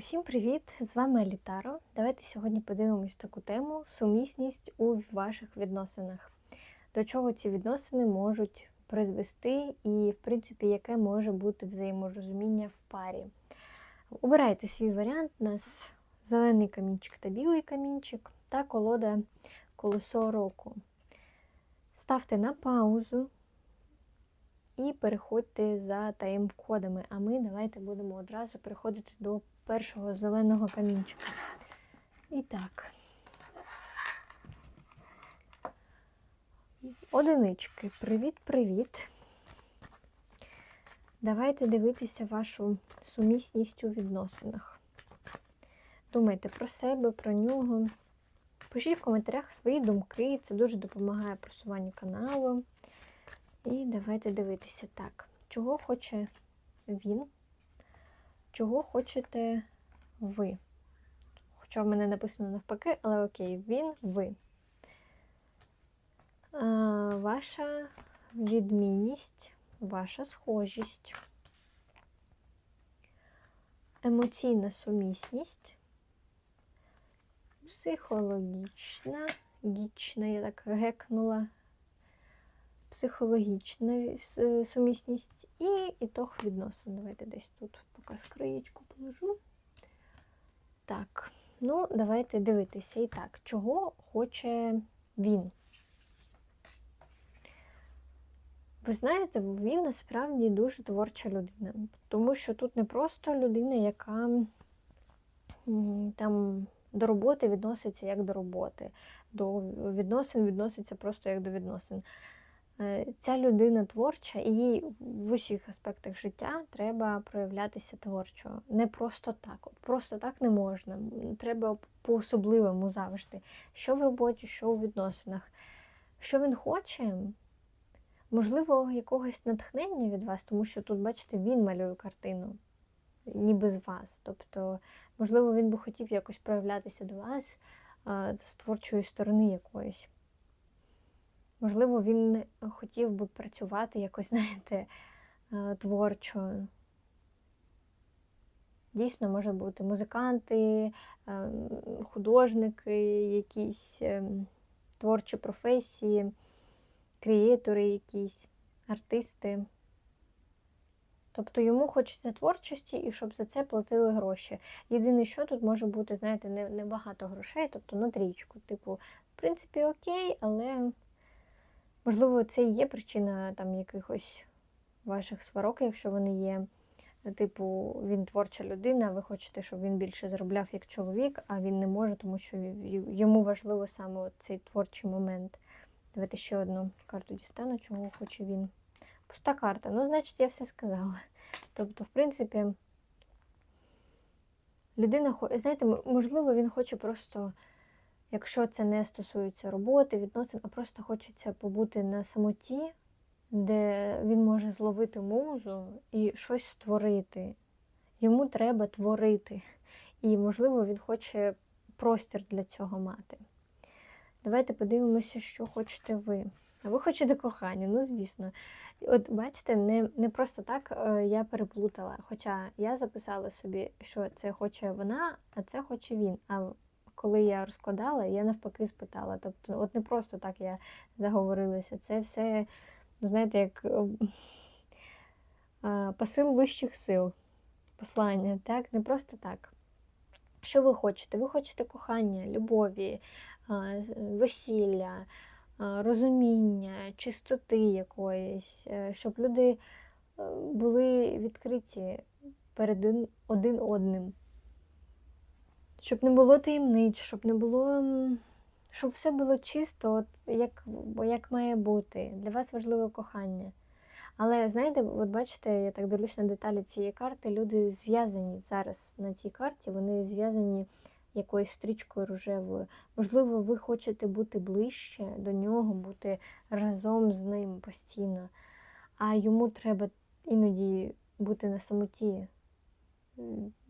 Усім привіт! З вами Алітаро. Давайте сьогодні подивимось таку тему сумісність у ваших відносинах. До чого ці відносини можуть призвести, і, в принципі, яке може бути взаєморозуміння в парі. Обирайте свій варіант. У нас зелений камінчик та білий камінчик та колода колесо року. Ставте на паузу і переходьте за тайм-кодами. А ми давайте будемо одразу переходити до першого зеленого камінчика. І так. Одинички. Привіт-привіт. Давайте дивитися вашу сумісність у відносинах. Думайте про себе, про нього. Пишіть в коментарях свої думки, це дуже допомагає просуванню каналу. І давайте дивитися так, чого хоче він, чого хочете ви. Хоча в мене написано навпаки, але окей, він, ви. Ваша відмінність, ваша схожість, емоційна сумісність, психологічна, гічна, я так гекнула психологічна сумісність і ітог відносин. Давайте десь тут поки скриєчку положу. Так, ну, давайте дивитися. І так, чого хоче він? Ви знаєте, він насправді дуже творча людина. Тому що тут не просто людина, яка там до роботи відноситься як до роботи, до відносин відноситься просто як до відносин. Е, ця людина творча, і їй в усіх аспектах життя треба проявлятися творчо. Не просто так. От Просто так не можна. Треба по-особливому завжди. Що в роботі, що у відносинах. Що він хоче, можливо, якогось натхнення від вас, тому що тут, бачите, він малює картину, ніби з вас. Тобто, можливо, він би хотів якось проявлятися до вас з творчої сторони якоїсь. Можливо, він хотів би працювати якось, знаєте, е, творчо. Дійсно, може бути музиканти, е, художники, якісь е, творчі професії, креатори якісь, артисти. Тобто йому хочеться творчості і щоб за це платили гроші. Єдине, що тут може бути, знаєте, небагато грошей, тобто на трічку. Типу, в принципі, окей, але. Можливо, це і є причина там якихось ваших сварок, якщо вони є. Типу, він творча людина, ви хочете, щоб він більше заробляв як чоловік, а він не може, тому що йому важливо саме цей творчий момент. Давайте ще одну карту дістану, чого хоче він. Пуста карта. Ну, значить, я все сказала. Тобто, в принципі, людина знаєте, можливо, він хоче просто Якщо це не стосується роботи, відносин, а просто хочеться побути на самоті, де він може зловити музу і щось створити. Йому треба творити. І, можливо, він хоче простір для цього мати. Давайте подивимося, що хочете ви. А ви хочете кохання, ну, звісно. От бачите, не не просто так е, я переплутала. Хоча я записала собі, що це хоче вона, а це хоче він. А коли я розкладала, я навпаки спитала. Тобто, от не просто так я заговорилася. Це все, ну, знаєте, як посил вищих сил, послання, так? Не просто так. Що ви хочете? Ви хочете кохання, любові, весілля, розуміння, чистоти якоїсь, е, щоб люди е, були відкриті перед один одним. Щоб не було таємниць, щоб не було. Щоб все було чисто, от як як має бути. Для вас важливе кохання. Але знаєте, от бачите, я так дивлюсь на деталі цієї карти, люди зв'язані зараз на цій карті, вони зв'язані якоюсь стрічкою рожевою. Можливо, ви хочете бути ближче до нього, бути разом з ним постійно, а йому треба іноді бути на самоті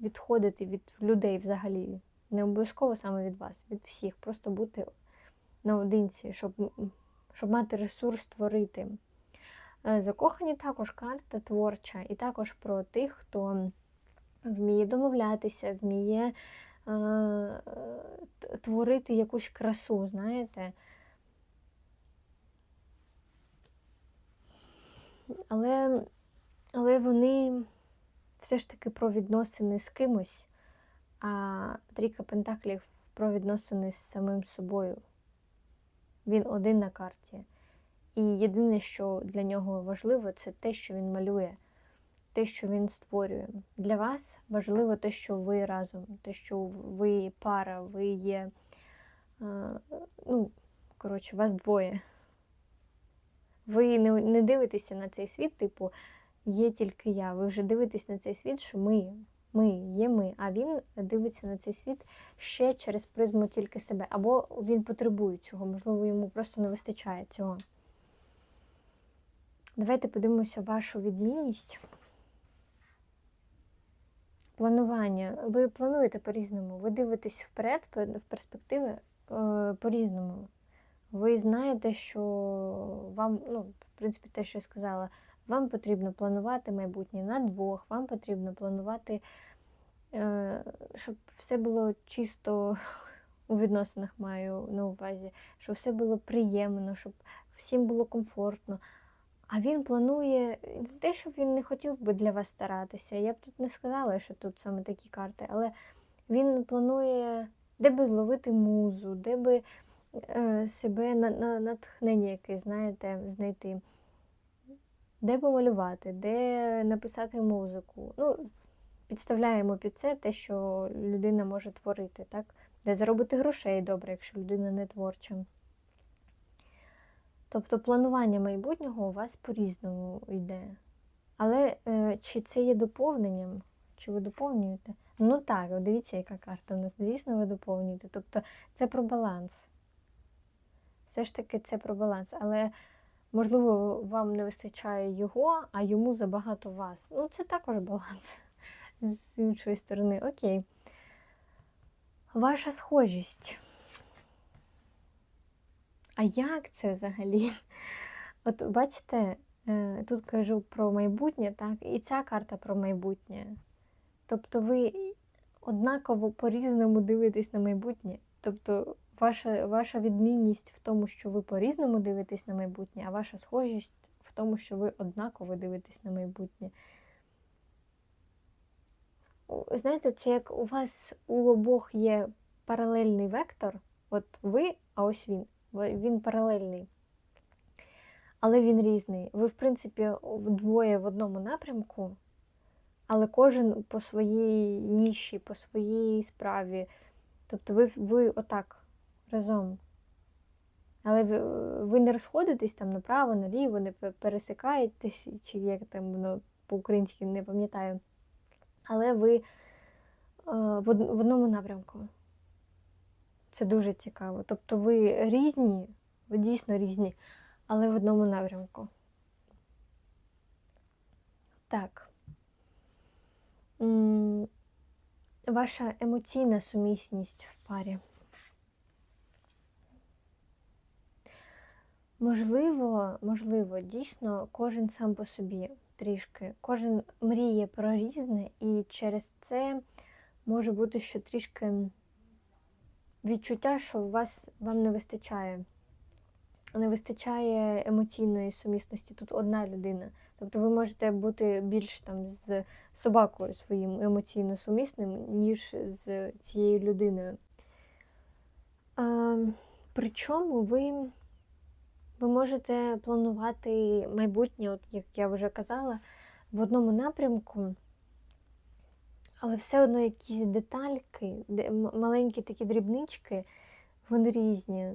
відходити від людей взагалі. Не обов'язково саме від вас, від всіх. Просто бути наодинці, щоб щоб мати ресурс творити. Е, закохані також карта творча, і також про тих, хто вміє домовлятися, вміє е, творити якусь красу, знаєте. Але, але вони все ж таки про відносини з кимось, а трійка Пентаклів про відносини з самим собою. Він один на карті. І єдине, що для нього важливо, це те, що він малює, те, що він створює. Для вас важливо те, що ви разом, те, що ви пара, ви є. Ну, коротше, вас двоє. Ви не дивитеся на цей світ, типу, є тільки я. Ви вже дивитесь на цей світ, що ми, ми є ми, а він дивиться на цей світ ще через призму тільки себе. Або він потребує цього, можливо, йому просто не вистачає цього. Давайте подивимося вашу відмінність. Планування. Ви плануєте по-різному. Ви дивитесь вперед, в перспективи е, по-різному. Ви знаєте, що вам, ну, в принципі, те, що я сказала, вам потрібно планувати майбутнє на двох, вам потрібно планувати, е, щоб все було чисто у відносинах маю на увазі, щоб все було приємно, щоб всім було комфортно. А він планує не те, щоб він не хотів би для вас старатися. Я б тут не сказала, що тут саме такі карти, але він планує, де би зловити музу, де би е, себе на, на натхнення якесь, знаєте, знайти, де помалювати, де написати музику. Ну, підставляємо під це те, що людина може творити, так? Де заробити грошей добре, якщо людина не творча. Тобто планування майбутнього у вас по-різному йде. Але е, чи це є доповненням? Чи ви доповнюєте? Ну так, дивіться, яка карта у нас. Звісно, ви доповнюєте. Тобто це про баланс. Все ж таки це про баланс. Але, можливо, вам не вистачає його, а йому забагато вас. Ну, це також баланс. З іншої сторони, окей. Ваша схожість. А як це взагалі? От бачите, е, тут кажу про майбутнє, так, і ця карта про майбутнє. Тобто ви однаково по-різному дивитесь на майбутнє. Тобто ваша, ваша відмінність в тому, що ви по-різному дивитесь на майбутнє, а ваша схожість в тому, що ви однаково дивитесь на майбутнє. Знаєте, це як у вас у обох є паралельний вектор, от ви, а ось він. Він паралельний. Але він різний. Ви, в принципі, вдвоє в одному напрямку, але кожен по своїй ніші, по своїй справі. Тобто ви, ви отак разом. Але ви, ви не розходитесь там направо, наліво, не пересикаєтесь, чи як там воно по-українськи не пам'ятаю. Але ви е, в, одному напрямку. Це дуже цікаво. Тобто ви різні, ви дійсно різні, але в одному напрямку. Так. Ваша емоційна сумісність в парі. Можливо, можливо, дійсно, кожен сам по собі трішки. Кожен мріє про різне, і через це може бути, що трішки відчуття, що вас вам не вистачає. Не вистачає емоційної сумісності. Тут одна людина. Тобто ви можете бути більш там з собакою своїм емоційно сумісним, ніж з цією людиною. А, причому ви, ви можете планувати майбутнє, от як я вже казала, в одному напрямку. Але все одно якісь детальки, маленькі такі дрібнички, вони різні.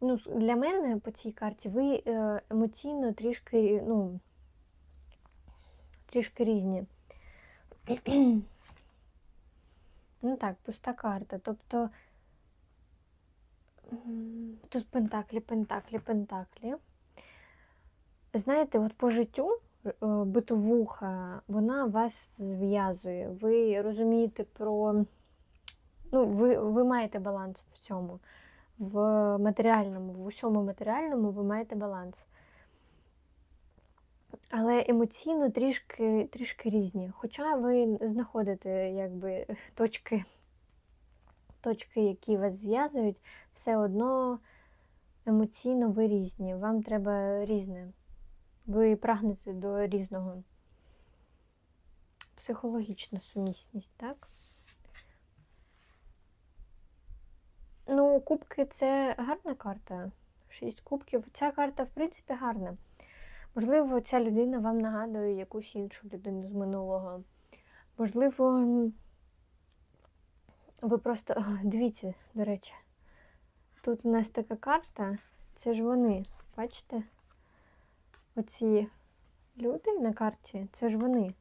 Ну, для мене по цій карті ви е, емоційно трішки, ну, трішки різні. Ну так, пуста карта. Тобто тут пентаклі, пентаклі, пентаклі. Знаєте, от по життю е, битовуха, вона вас зв'язує. Ви розумієте про. Ну, ви, ви маєте баланс в цьому. В матеріальному, в усьому матеріальному ви маєте баланс. але емоційно трішки, трішки різні. Хоча ви знаходите якби точки, точки, які вас зв'язують, все одно емоційно ви різні. Вам треба різне. Ви прагнете до різного. Психологічна сумісність, так? Ну, кубки це гарна карта. Шість кубків. Ця карта, в принципі, гарна. Можливо, ця людина вам нагадує якусь іншу людину з минулого. Можливо, ви просто. Дивіться, до речі, тут у нас така карта, це ж вони, бачите? Оці люди на карті, це ж вони.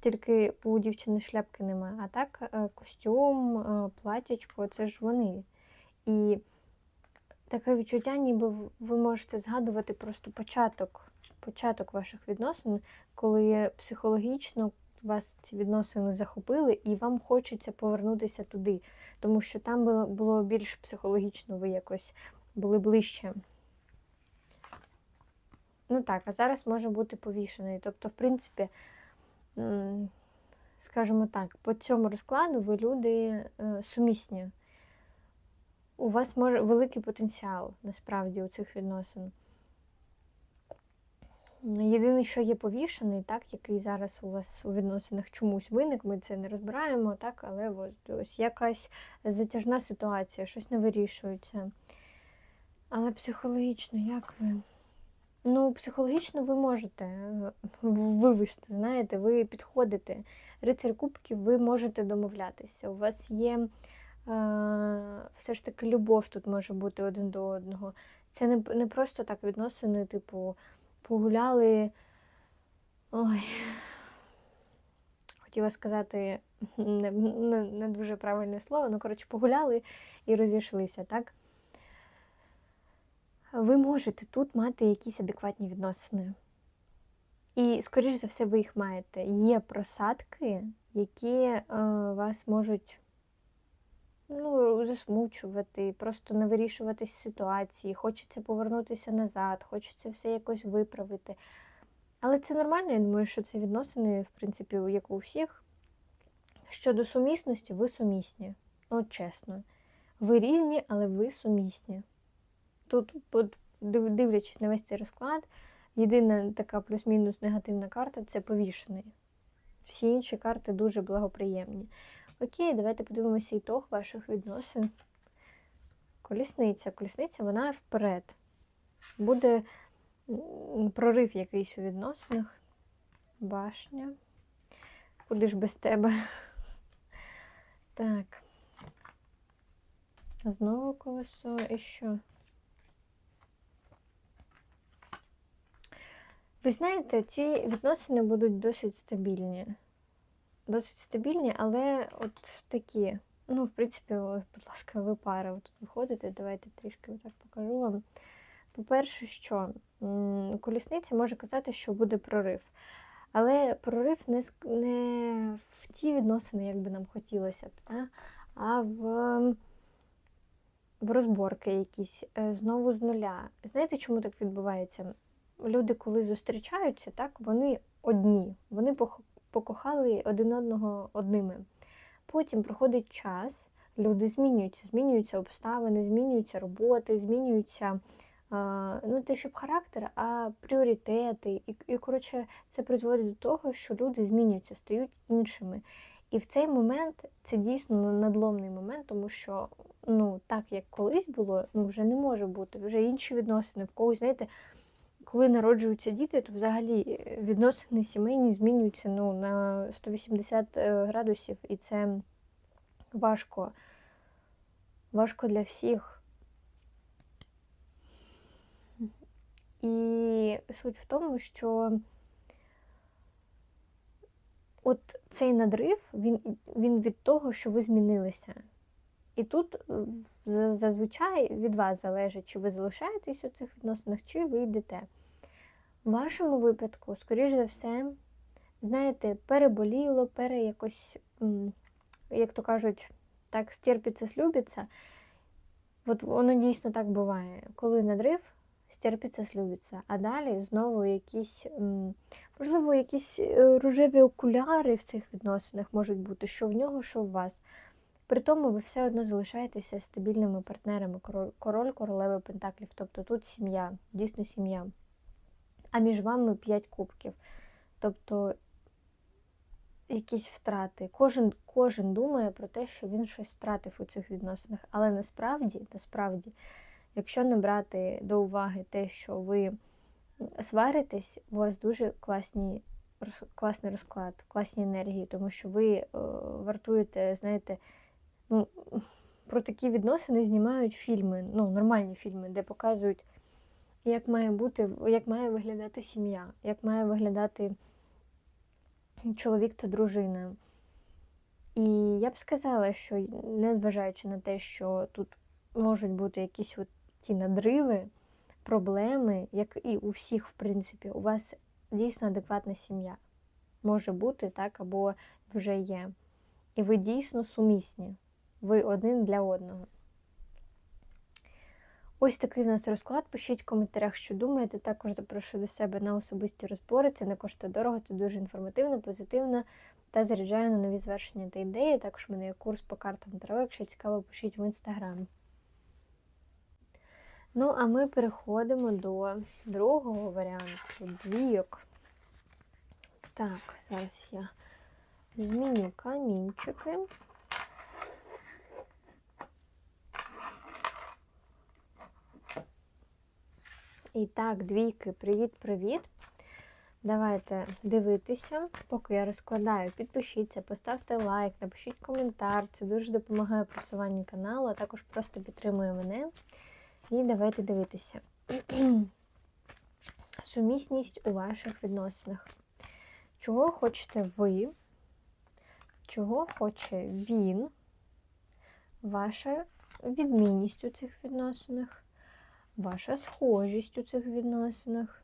Тільки у дівчини шляпки немає. А так, е, костюм, е, платячко, це ж вони. І таке відчуття, ніби ви можете згадувати просто початок, початок ваших відносин, коли психологічно вас ці відносини захопили, і вам хочеться повернутися туди, тому що там було, більш психологічно, ви якось були ближче. Ну так, а зараз може бути повішений. Тобто, в принципі, скажімо так, по цьому розкладу ви люди е, сумісні. У вас може великий потенціал насправді у цих відносин. Єдине, що є повішений, так, який зараз у вас у відносинах чомусь виник, ми це не розбираємо, так, але ось, якась затяжна ситуація, щось не вирішується. Але психологічно, як ви? Ну, психологічно ви можете е, вивести, знаєте, ви підходите. Рицар Кубків, ви можете домовлятися. У вас є е, все ж таки любов тут може бути один до одного. Це не не просто так відносини, типу, погуляли. Ой, хотіла сказати не, не, не дуже правильне слово, ну, коротше, погуляли і розійшлися, так? ви можете тут мати якісь адекватні відносини. І, скоріш за все, ви їх маєте. Є просадки, які е, вас можуть ну, засмучувати, просто не вирішувати ситуації, хочеться повернутися назад, хочеться все якось виправити. Але це нормально, я думаю, що це відносини, в принципі, як у всіх. Щодо сумісності, ви сумісні. Ну, чесно. Ви різні, але ви сумісні. Тут, дивлячись на весь цей розклад, єдина така плюс-мінус негативна карта це повішений. Всі інші карти дуже благоприємні. Окей, давайте подивимося ітог ваших відносин. Колісниця. Колісниця, вона вперед. Буде прорив якийсь у відносинах. Башня. Куди ж без тебе? Так. Знову колесо і що? Ви знаєте, ці відносини будуть досить стабільні. Досить стабільні, але от такі. Ну, в принципі, будь ласка, ви пара тут виходите. Давайте трішки так покажу вам. По-перше, що колісниця може казати, що буде прорив. Але прорив не не в ті відносини, як би нам хотілося б, та? а в в розборки якісь, е, знову з нуля. Знаєте, чому так відбувається? люди, коли зустрічаються, так, вони одні, вони покохали один одного одними. Потім проходить час, люди змінюються, змінюються обставини, змінюються роботи, змінюються ну, те, щоб характер, а пріоритети. І, і, коротше, це призводить до того, що люди змінюються, стають іншими. І в цей момент це дійсно надломний момент, тому що ну, так як колись було, ну вже не може бути, вже інші відносини в когось, знаєте коли народжуються діти, то взагалі е, відносини сімейні змінюються ну, на 180 е, градусів, і це важко. Важко для всіх. І суть в тому, що от цей надрив, він, він від того, що ви змінилися. І тут е, зазвичай від вас залежить, чи ви залишаєтесь у цих відносинах, чи ви йдете. В вашому випадку, скоріш за все, знаєте, переболіло, пере якось, як то кажуть, так, стерпиться, слюбиться. От воно дійсно так буває. Коли надрив, стерпиться, слюбиться. А далі знову якісь, можливо, якісь е, рожеві окуляри в цих відносинах можуть бути, що в нього, що в вас. При тому ви все одно залишаєтеся стабільними партнерами, король, королеви Пентаклів. Тобто тут сім'я, дійсно сім'я. А між вами 5 кубків. Тобто якісь втрати. Кожен кожен думає про те, що він щось втратив у цих відносинах. Але насправді, насправді, якщо не брати до уваги те, що ви сваритесь, у вас дуже класні, класний розклад, класні енергії, тому що ви е, вартуєте, знаєте, ну, про такі відносини знімають фільми, ну, нормальні фільми, де показують, як має бути, як має виглядати сім'я, як має виглядати чоловік та дружина. І я б сказала, що незважаючи на те, що тут можуть бути якісь от ті надриви, проблеми, як і у всіх, в принципі, у вас дійсно адекватна сім'я. Може бути, так, або вже є. І ви дійсно сумісні. Ви один для одного. Ось такий в нас розклад. Пишіть в коментарях, що думаєте. Також запрошую до себе на особисті розбори. Це не коштує дорого, це дуже інформативно, позитивно та заряджає на нові звершення та ідеї. Також в мене є курс по картам Таро, якщо цікаво, пишіть в інстаграм. Ну, а ми переходимо до другого варіанту двійок. Так, зараз я зміню камінчики. І так, двійки, привіт-привіт. Давайте дивитися, поки я розкладаю, підпишіться, поставте лайк, напишіть коментар. Це дуже допомагає просуванню каналу, а також просто підтримує мене. І давайте дивитися. Сумісність у ваших відносинах. Чого хочете ви? Чого хоче він? Ваша відмінність у цих відносинах? Ваша схожість у цих відносинах,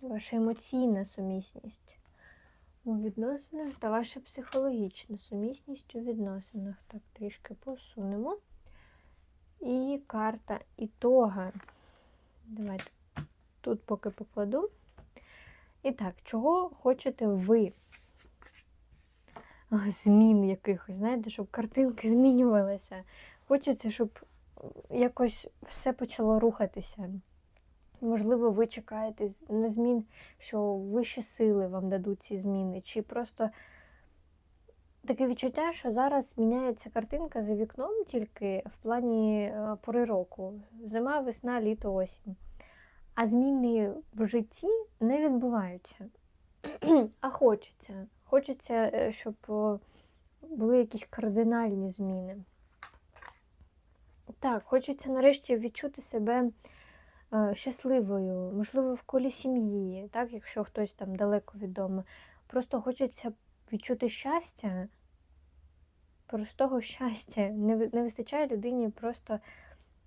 ваша емоційна сумісність у відносинах та ваша психологічна сумісність у відносинах. Так, трішки посунемо. І карта ітога. Давайте тут поки покладу. І так, чого хочете ви? Змін якихось, знаєте, щоб картинки змінювалися. Хочеться, щоб якось все почало рухатися. Можливо, ви чекаєте на змін, що вищі сили вам дадуть ці зміни, чи просто таке відчуття, що зараз міняється картинка за вікном тільки в плані е, пори року. Зима, весна, літо, осінь. А зміни в житті не відбуваються. А хочеться. Хочеться, е, щоб були якісь кардинальні зміни. Так, хочеться нарешті відчути себе е, щасливою, можливо, в колі сім'ї, так, якщо хтось там далеко відомо. Просто хочеться відчути щастя, простого щастя. Не не вистачає людині просто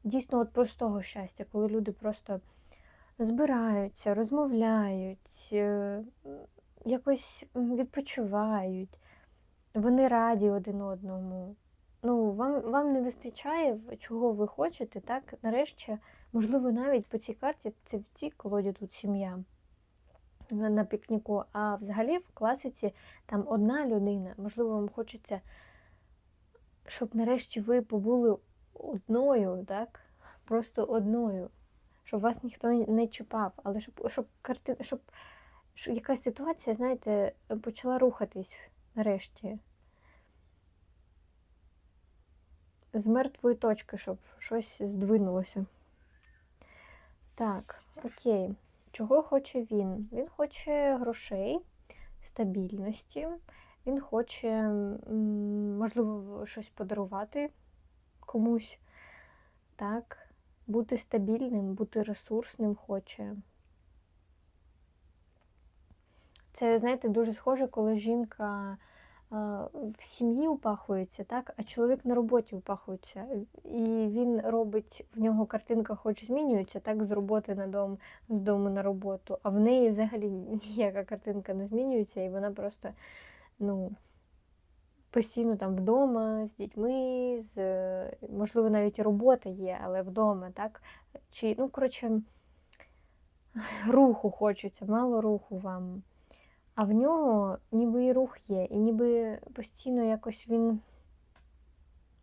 дійсно от простого щастя, коли люди просто збираються, розмовляють, е, якось відпочивають, вони раді один одному ну, вам вам не вистачає, чого ви хочете, так, нарешті, можливо, навіть по цій карті, це в цій колоді тут сім'я на пікніку, а взагалі в класиці там одна людина, можливо, вам хочеться, щоб нарешті ви побули одною, так, просто одною, щоб вас ніхто не чіпав, але щоб щоб, карти, щоб, якась ситуація, знаєте, почала рухатись нарешті. З мертвої точки, щоб щось здвинулося. Так, окей. Чого хоче він? Він хоче грошей, стабільності, він хоче, можливо, щось подарувати комусь. Так, бути стабільним, бути ресурсним хоче. Це, знаєте, дуже схоже, коли жінка в сім'ї упахується, так, а чоловік на роботі упахується. І він робить, в нього картинка хоч змінюється, так, з роботи на дом, з дому на роботу, а в неї взагалі ніяка картинка не змінюється, і вона просто, ну, постійно там вдома з дітьми, з, можливо, навіть робота є, але вдома, так? Чи, ну, коротше, руху хочеться, мало руху вам. А в нього ніби і рух є, і ніби постійно якось він.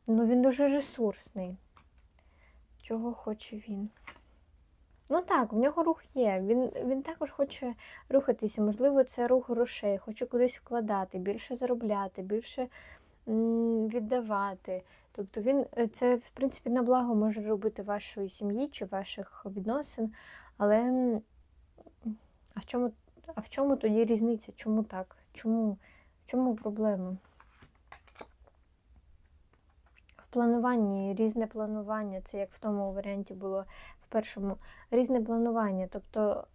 Ну, він дуже ресурсний. Чого хоче він? Ну так, в нього рух є. Він він також хоче рухатися. Можливо, це рух грошей, хоче кудись вкладати, більше заробляти, більше віддавати. Тобто він е, це, в принципі, на благо може робити вашої сім'ї чи ваших відносин. Але а в чому а в чому тоді різниця? Чому так? Чому? В чому проблема? В плануванні, різне планування, це як в тому варіанті було в першому, різне планування. Тобто,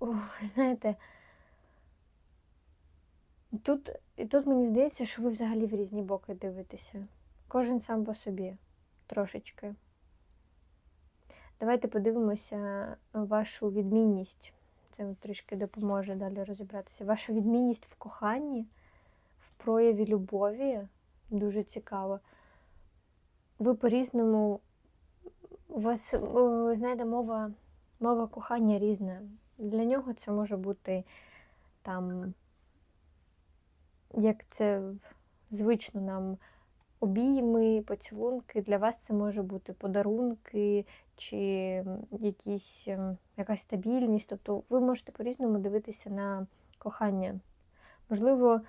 знаєте, тут, тут мені здається, що ви взагалі в різні боки дивитеся. Кожен сам по собі трошечки. Давайте подивимося вашу відмінність. Це трішки допоможе далі розібратися. Ваша відмінність в коханні, в прояві любові дуже цікаво. Ви по-різному, у вас, знаєте, мова, мова кохання різна. Для нього це може бути там, як це звично нам обійми, поцілунки. Для вас це може бути подарунки чи якісь, ем, якась стабільність. Тобто ви можете по-різному дивитися на кохання. Можливо,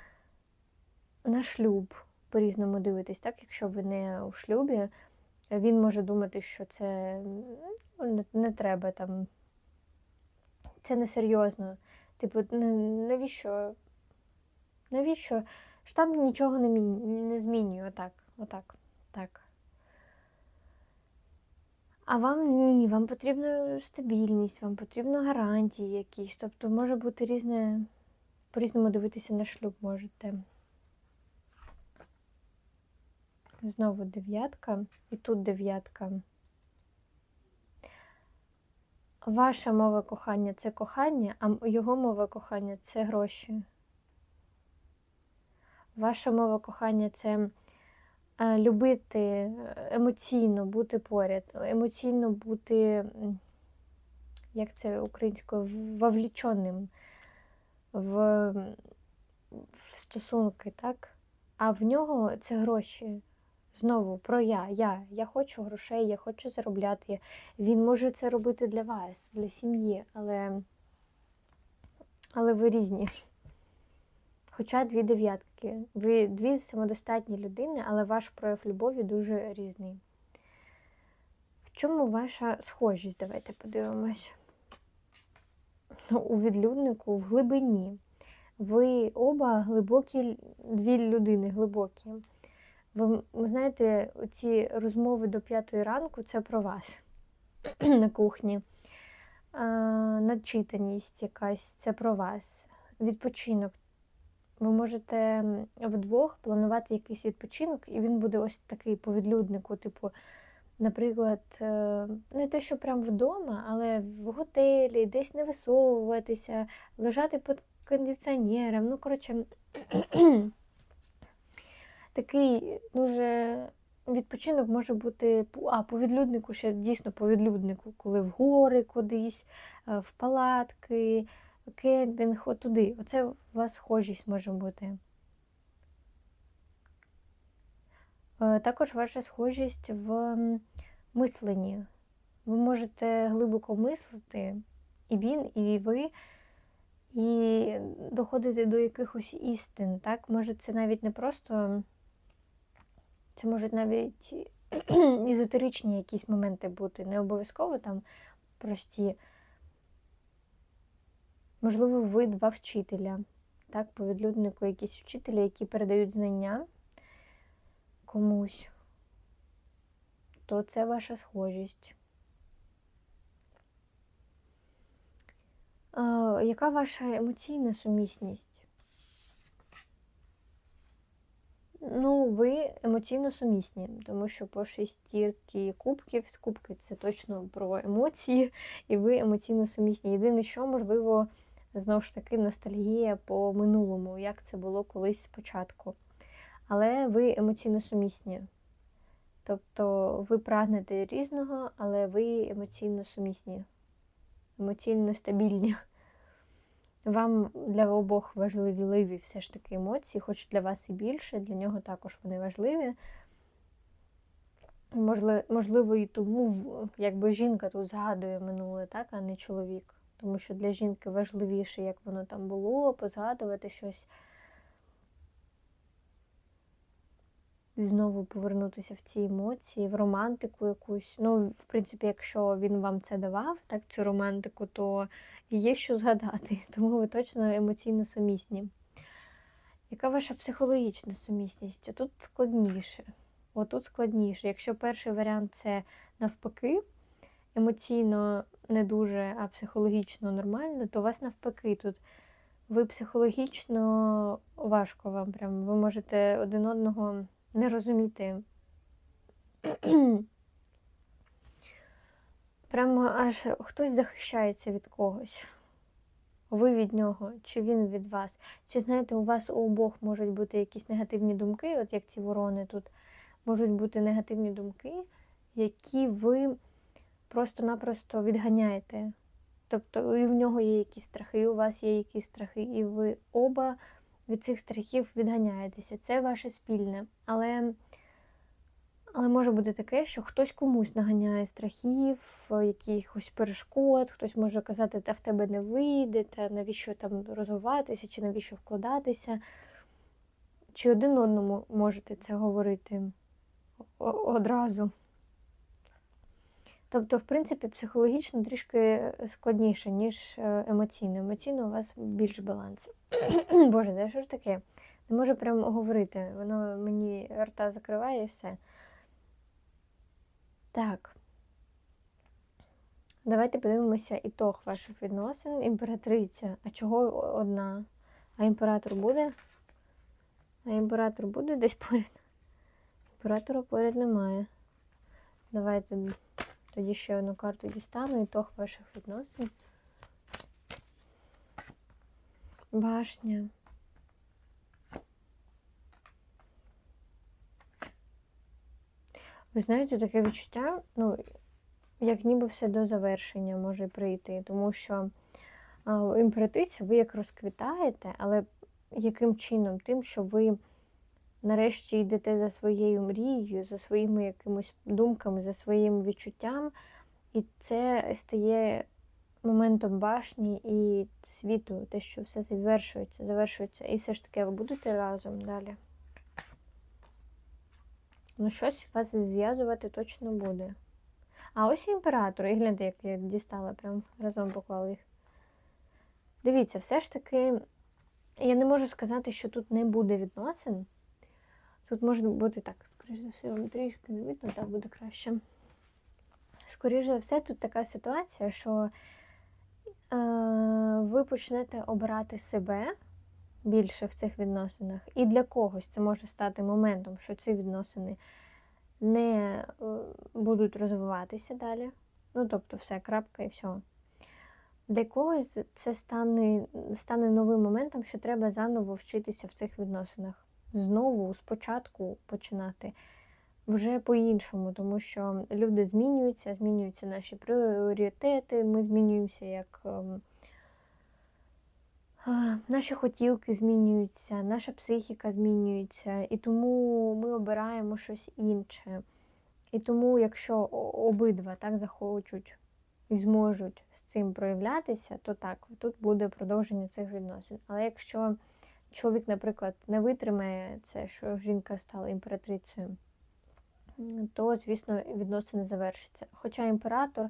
на шлюб по-різному дивитись, так? Якщо ви не у шлюбі, він може думати, що це ну, не, не треба там. Це несерйозно. Типу, навіщо? Навіщо? Що там нічого не не змінює. Отак, отак, так. А вам ні, вам потрібна стабільність, вам потрібно гарантії якісь. Тобто може бути різне, по-різному дивитися на шлюб можете. Знову дев'ятка і тут дев'ятка. Ваша мова кохання це кохання, а його мова кохання це гроші. Ваша мова кохання це любити емоційно бути поряд, емоційно бути, як це українською, вовліченим в, в стосунки, так? А в нього це гроші. Знову про я. Я Я хочу грошей, я хочу заробляти. Він може це робити для вас, для сім'ї, але, але ви різні. Хоча дві дев'ятки. Ви дві самодостатні людини, але ваш прояв любові дуже різний. В чому ваша схожість? Давайте подивимось. Ну, у відлюднику в глибині. Ви оба глибокі, дві людини глибокі. Ви, знаєте, ці розмови до п'ятої ранку це про вас на кухні. А, Начитаність якась це про вас. Відпочинок ви можете вдвох планувати якийсь відпочинок, і він буде ось такий по відлюднику, типу, наприклад, е, не те, що прям вдома, але в готелі, десь не висовуватися, лежати під кондиціонером. Ну, коротше, такий дуже відпочинок може бути а, по відлюднику, ще дійсно по відлюднику, коли в гори кудись, е, в палатки кемпінг, отуди. Оце у вас схожість може бути. Е, також ваша схожість в мисленні. Ви можете глибоко мислити, і він, і ви, і доходити до якихось істин. Так? Може, це навіть не просто, це можуть навіть езотеричні якісь моменти бути. Не обов'язково там прості. Можливо, ви два вчителя, так, по відлюднику якісь вчителі, які передають знання комусь, то це ваша схожість. А, яка ваша емоційна сумісність? Ну, ви емоційно сумісні, тому що по шестірки кубків, кубки це точно про емоції, і ви емоційно сумісні. Єдине, що можливо. Знову ж таки, ностальгія по минулому, як це було колись спочатку. але ви емоційно сумісні. Тобто ви прагнете різного, але ви емоційно сумісні, емоційно стабільні. Вам для обох важливі все ж таки емоції, хоч для вас і більше, для нього також вони важливі. Можливо, і тому якби жінка тут згадує минуле, так, а не чоловік. Тому що для жінки важливіше, як воно там було, позгадувати щось. І знову повернутися в ці емоції, в романтику якусь. Ну, в принципі, якщо він вам це давав, так, цю романтику, то є що згадати, тому ви точно емоційно сумісні. Яка ваша психологічна сумісність? Тут складніше. Отут складніше. Якщо перший варіант це навпаки, емоційно не дуже, а психологічно нормально, то у вас навпаки тут ви психологічно важко вам прям. Ви можете один одного не розуміти. Прямо аж хтось захищається від когось. Ви від нього, чи він від вас. Чи знаєте, у вас у обох можуть бути якісь негативні думки, от як ці ворони тут можуть бути негативні думки, які ви просто-напросто відганяєте. Тобто і в нього є якісь страхи, і у вас є якісь страхи, і ви оба від цих страхів відганяєтеся. Це ваше спільне. Але але може бути таке, що хтось комусь наганяє страхів, якихось перешкод, хтось може казати, та в тебе не вийде, та навіщо там розвиватися, чи навіщо вкладатися. Чи один одному можете це говорити одразу? Тобто, в принципі, психологічно трішки складніше, ніж е, емоційно. Емоційно у вас більш баланс. Боже, де що ж таке? Не можу прямо говорити, воно мені рта закриває і все. Так. Давайте подивимося ітог ваших відносин. Імператриця. А чого одна? А імператор буде? А імператор буде десь поряд? Імператора поряд немає. Давайте тоді ще одну карту дістану, ітог ваших відносин. Башня. Ви знаєте, таке відчуття, ну, як ніби все до завершення може прийти, тому що імператриця ви як розквітаєте, але яким чином? Тим, що ви нарешті йдете за своєю мрією, за своїми якимось думками, за своїм відчуттям, і це стає моментом башні і світу, те, що все завершується, завершується. І все ж таки ви будете разом далі. Ну, щось вас зв'язувати точно буде. А ось імператор. І гляньте, як я дістала, прям разом поклала їх. Дивіться, все ж таки, я не можу сказати, що тут не буде відносин. Тут може бути так, скоріше за все, вам трішки не видно, так буде краще. Скоріше за все, тут така ситуація, що е, ви почнете обирати себе більше в цих відносинах. І для когось це може стати моментом, що ці відносини не е, будуть розвиватися далі. Ну, тобто, все, крапка і все. Для когось це стане, стане новим моментом, що треба заново вчитися в цих відносинах. Знову спочатку починати вже по-іншому, тому що люди змінюються, змінюються наші пріоритети, ми змінюємося як ем, Наші хотілки змінюються, наша психіка змінюється, і тому ми обираємо щось інше. І тому, якщо обидва так захочуть і зможуть з цим проявлятися, то так, тут буде продовження цих відносин. Але якщо чоловік, наприклад, не витримає це, що жінка стала імператрицею, то, звісно, відносини завершаться. Хоча імператор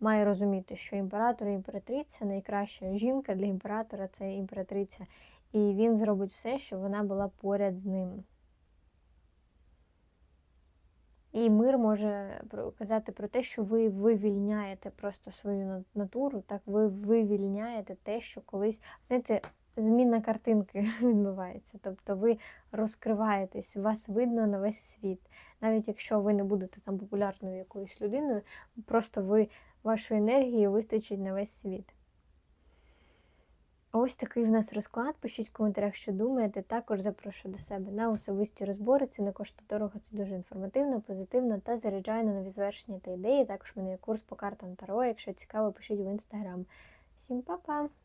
має розуміти, що імператор і імператриця найкраща жінка для імператора це імператриця. І він зробить все, щоб вона була поряд з ним. І мир може казати про те, що ви вивільняєте просто свою натуру, так ви вивільняєте те, що колись, знаєте, зміна картинки відбувається. Тобто ви розкриваєтесь, вас видно на весь світ. Навіть якщо ви не будете там популярною якоюсь людиною, просто ви вашої енергії вистачить на весь світ. Ось такий в нас розклад. Пишіть в коментарях, що думаєте. Також запрошую до себе на особисті розбори. Це не коштує дорого, це дуже інформативно, позитивно та заряджає на нові звершення та ідеї. Також в мене є курс по картам Таро. Якщо цікаво, пишіть в інстаграм. Всім па-па!